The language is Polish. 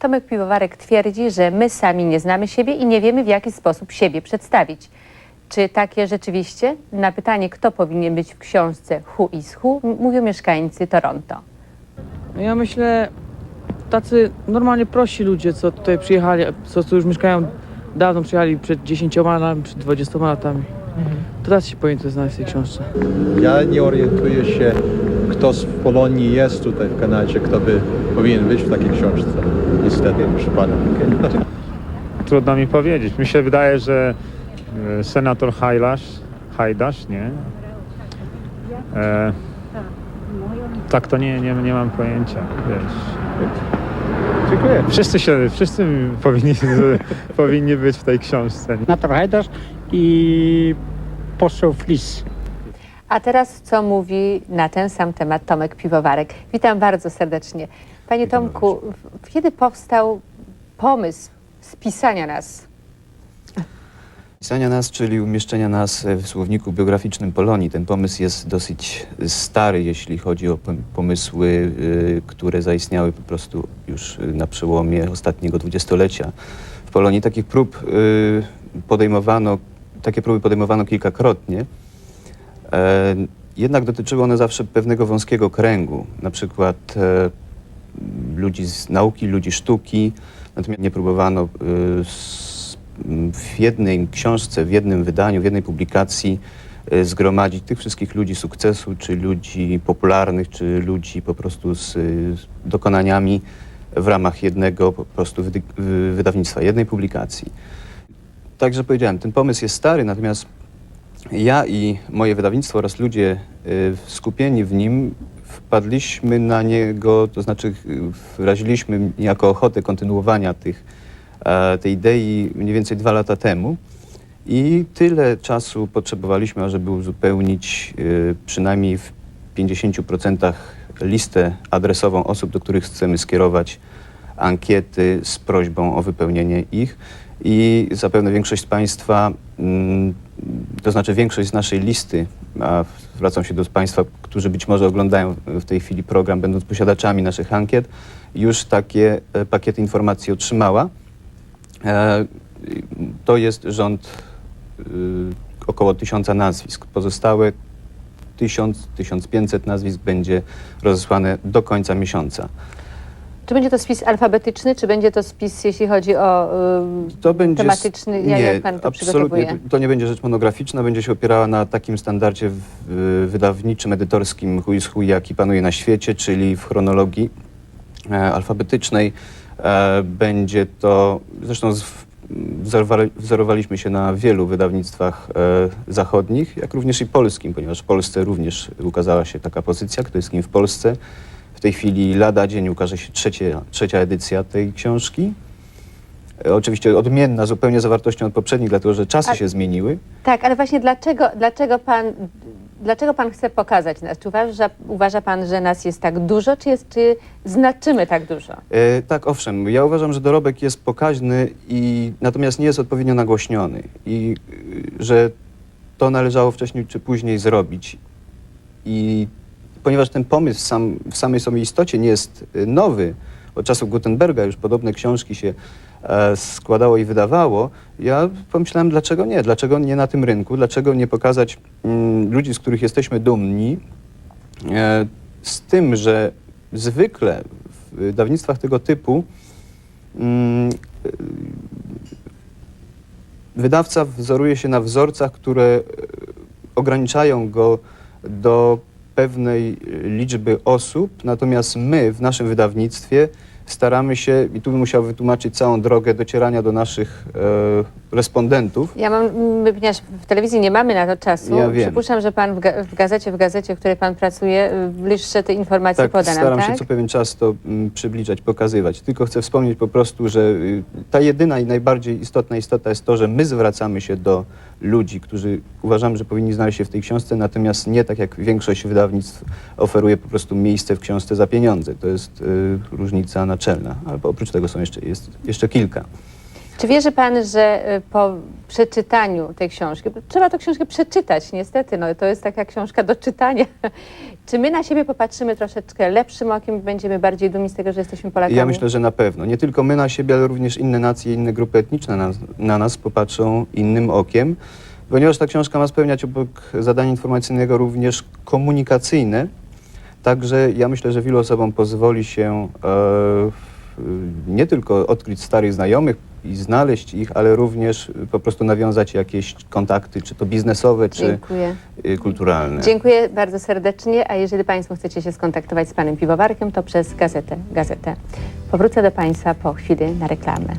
Tomek Piwowarek twierdzi, że my sami nie znamy siebie i nie wiemy, w jaki sposób siebie przedstawić. Czy takie rzeczywiście? Na pytanie, kto powinien być w książce Who is Who, mówią mieszkańcy Toronto. No Ja myślę, tacy normalnie prości ludzie, co tutaj przyjechali, co tu już mieszkają dawno, przyjechali przed 10 latami, przed 20 latami. Teraz się powinien to znaleźć w tej książce. Ja nie orientuję się, kto z Polonii jest tutaj w Kanadzie, kto by powinien być w takiej książce. Niestety, przypadek. Trudno mi powiedzieć. Mi się wydaje, że e, senator Hajdasz, Hajdasz, nie? E, tak to nie, nie, nie mam pojęcia, wiesz. Dziękuję. Wszyscy się, wszyscy powinni, powinni być w tej książce. Senator Hajdasz i poseł Flis. A teraz co mówi na ten sam temat Tomek Piwowarek. Witam bardzo serdecznie. Panie Tomku, w- kiedy powstał pomysł spisania nas? Pisania nas, czyli umieszczenia nas w słowniku biograficznym Polonii. Ten pomysł jest dosyć stary, jeśli chodzi o pom- pomysły, y, które zaistniały po prostu już y, na przełomie ostatniego dwudziestolecia. W Polonii takich prób y, podejmowano, takie próby podejmowano kilkakrotnie. E, Jednak dotyczyły one zawsze pewnego wąskiego kręgu, na przykład e, ludzi z nauki, ludzi sztuki, natomiast nie próbowano m, w jednej książce, w jednym wydaniu, w jednej publikacji zgromadzić tych wszystkich ludzi sukcesu, czy ludzi popularnych, czy ludzi po prostu z dokonaniami w ramach jednego po prostu wydawnictwa, jednej publikacji. Także powiedziałem, ten pomysł jest stary, natomiast ja i moje wydawnictwo oraz ludzie y, skupieni w nim wpadliśmy na niego, to znaczy y, wyraziliśmy niejako ochotę kontynuowania tych, e, tej idei mniej więcej dwa lata temu. I tyle czasu potrzebowaliśmy, ażeby uzupełnić y, przynajmniej w 50% listę adresową osób, do których chcemy skierować ankiety z prośbą o wypełnienie ich. I zapewne większość z Państwa, mm, to znaczy większość z naszej listy, a zwracam się do Państwa, którzy być może oglądają w tej chwili program, będąc posiadaczami naszych ankiet, już takie e, pakiety informacji otrzymała. E, To jest rząd y, około tysiąca nazwisk. Pozostałe 1000-1500 nazwisk będzie rozesłane do końca miesiąca. Czy będzie to spis alfabetyczny, czy będzie to spis, jeśli chodzi o ym, To będzie tematyczny? Ja- nie, jak pan to absolutnie. To nie będzie rzecz monograficzna, będzie się opierała na takim standardzie w- y, wydawniczym, edytorskim who is who, jaki panuje na świecie, czyli w chronologii e, alfabetycznej. E, będzie to, zresztą z, wzorowali, wzorowaliśmy się na wielu wydawnictwach e, zachodnich, jak również i polskim, ponieważ w Polsce również ukazała się taka pozycja, kto jest kim w Polsce. W tej chwili lada dzień ukaże się trzecia, trzecia edycja tej książki. E, Oczywiście odmienna zupełnie zawartością od poprzednich, dlatego że czasy A- się zmieniły. Tak, ale właśnie dlaczego, dlaczego, pan, dlaczego pan chce pokazać nas? Czy uważa, uważa pan, że nas jest tak dużo, czy, jest, czy znaczymy tak dużo? E, tak, owszem, ja uważam, że dorobek jest pokaźny, i natomiast nie jest odpowiednio nagłośniony i y, że to należało wcześniej czy później zrobić. I ponieważ ten pomysł sam, w samej sobie istocie nie jest y, nowy, od czasów Gutenberga już podobne książki się e, składało i wydawało, ja pomyślałem, dlaczego nie? Dlaczego nie na tym rynku? Dlaczego nie pokazać mm, ludzi, z których jesteśmy dumni, E, Z tym, że zwykle w wydawnictwach tego typu mm, e, wydawca wzoruje się na wzorcach, które ograniczają go do pewnej e, liczby osób, natomiast my w naszym wydawnictwie staramy się, i tu bym musiał wytłumaczyć całą drogę docierania do naszych e, respondentów, Ja mam, my, ponieważ w telewizji nie mamy na to czasu, Ja wiem. przypuszczam, że pan w, ga, w gazecie, w gazecie, w której pan pracuje, y, bliższe te informacje Tak, poda nam, staram tak? się co pewien czas to mm, przybliżać, pokazywać. Tylko chcę wspomnieć po prostu, że y, ta jedyna i najbardziej istotna istota jest to, że my zwracamy się do ludzi, którzy uważamy, że powinni znaleźć się w tej książce, natomiast nie tak jak większość wydawnictw oferuje po prostu miejsce w książce za pieniądze. To jest y, różnica naczelna. Albo oprócz tego są jeszcze, jest jeszcze kilka. Czy wierzy Pan, że y, po przeczytaniu tej książki, trzeba tę książkę przeczytać niestety, no to jest taka książka do czytania. Czy my na siebie popatrzymy troszeczkę lepszym okiem będziemy bardziej dumni z tego, że jesteśmy Polakami? Ja myślę, że na pewno. Nie tylko my na siebie, ale również inne nacje, inne grupy etniczne na, na nas popatrzą innym okiem, ponieważ ta książka ma spełniać obok zadania informacyjnego również komunikacyjne. Także ja myślę, że wielu osobom pozwoli się e, nie tylko odkryć starych znajomych i znaleźć ich, ale również po prostu nawiązać jakieś kontakty, czy to biznesowe, czy Dziękuję. y, kulturalne. Dziękuję bardzo serdecznie, a jeżeli Państwo chcecie się skontaktować z Panem Piwowarkiem, to przez gazetę. gazetę. Powrócę do Państwa po chwili na reklamę.